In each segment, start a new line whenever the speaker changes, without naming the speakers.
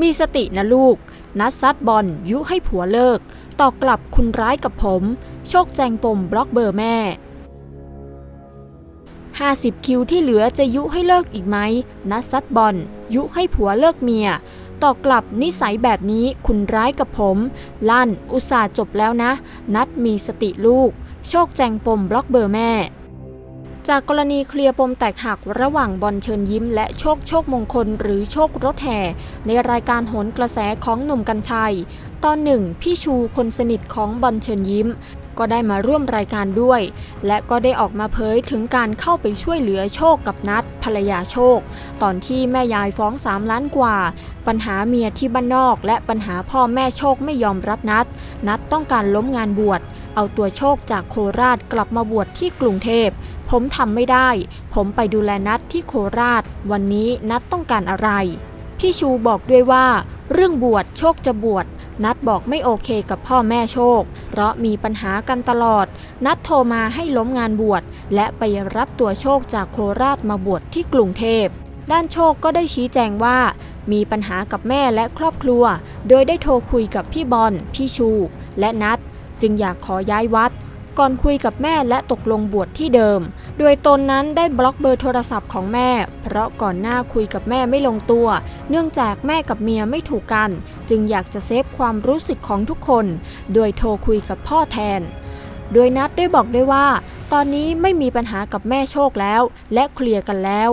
มีสตินะลูก นัดซัดบอลยุให้ผัวเลิกตอกลับคุณร้ายกับผม โชคแจงปมบล็อกเบอร์แม่ 50 คิวที่เหลือจะยุให้เลิกอีกไหม นัดซัดบอลยุให้ผัวเลิกเมียตอกลับนิสัยแบบนี้คุณร้ายกับผม ลั่นอุตส่าห์จบแล้วนะ นัดมีสติลูก โชคแจงปมบล็อกเบอร์แม่ จากกรณีเคลียร์ปมแตกหักระหว่างบอลเชิญยิ้ม และโชคโชคมงคลหรือโชครถแห่ ในรายการโหนกระแสของหนุ่มกัญชัย ตอนหนึ่งพี่ชูคนสนิทของบอลเชิญยิ้ม ก็ได้มาร่วมรายการด้วย และก็ได้ออกมาเผยถึงการเข้าไปช่วยเหลือโชคกับนัดภรรยาโชค ตอนที่แม่ยายฟ้อง3ล้านกว่า ปัญหาเมียที่บ้านนอก และปัญหาพ่อแม่โชคไม่ยอมรับนัด นัดต้องการล้มงานบวช เอาตัวโชคจากโคราชกลับมาบวชที่กรุงเทพ ผมทำไม่ได้ ผมไปดูแลนัดที่โคราช วันนี้นัดต้องการอะไร พี่ชูบอกด้วยว่า เรื่องบวชโชคจะบวชนัดบอกไม่โอเคกับพ่อแม่โชค เพราะมีปัญหากันตลอด นัดโทรมาให้ล้มงานบวช และไปรับตัวโชคจากโคราชมาบวชที่กรุงเทพ ด้านโชคก็ได้ชี้แจงว่า มีปัญหากับแม่และครอบครัว โดยได้โทรคุยกับพี่บอล พี่ชู และนัด จึงอยากขอย้ายวัด ก่อนคุยกับแม่และตกลงบวชที่เดิม โดยตนนั้นได้บล็อกเบอร์โทรศัพท์ของแม่ เพราะก่อนหน้าคุยกับแม่ไม่ลงตัว เนื่องจากแม่กับเมียไม่ถูกกัน จึงอยากจะเซฟความรู้สึกของทุกคน โดยโทรคุยกับพ่อแทน โดยนัดได้บอกด้วยว่า ตอนนี้ไม่มีปัญหากับแม่โชคแล้ว และเคลียร์กันแล้ว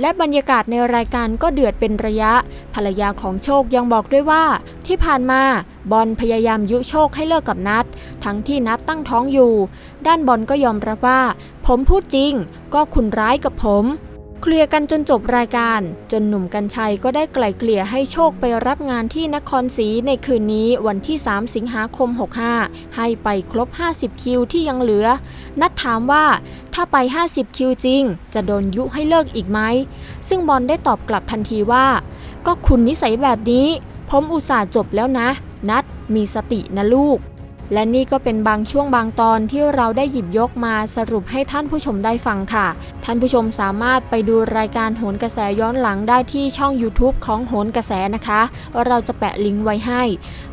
และบรรยากาศในรายการก็เดือดเป็นระยะ ภรรยาของโชคยังบอกด้วยว่า ที่ผ่านมาบอลพยายามยุโชคให้เลิกกับนัด ทั้งที่นัดตั้งท้องอยู่ ด้านบอลก็ยอมรับว่า ผมพูดจริง ก็คุณร้ายกับผม เคลียร์กันจนจบรายการ จนหนุ่มกัญชัยก็ได้ไกล่เกลี่ยให้โชคไปรับงานที่นครศรีในคืนนี้วันที่ 3 สิงหาคม 65 ให้ไปครบ 50 คิวที่ยังเหลือ นัดถามว่าถ้าไป 50 คิวจริง จะโดนยุให้เลิกอีกไหม ซึ่งบอลได้ตอบกลับทันทีว่า ก็คุณนิสัยแบบนี้ ผมอุตส่าห์จบแล้วนะ นัดมีสตินะลูก และนี่ก็เป็นบางช่วงบางตอนที่เราได้หยิบยกมาสรุปให้ท่านผู้ชมได้ฟังค่ะ ท่านผู้ชมสามารถไปดูรายการโหนกระแสย้อนหลังได้ที่ช่อง YouTube ของโหนกระแสนะคะ เราจะแปะลิงก์ไว้ให้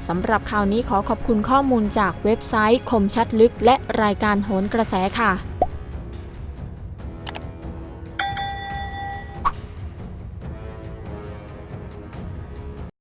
สำหรับข่าวนี้ขอขอบคุณข้อมูลจากเว็บไซต์คมชัดลึก และรายการโหนกระแสค่ะ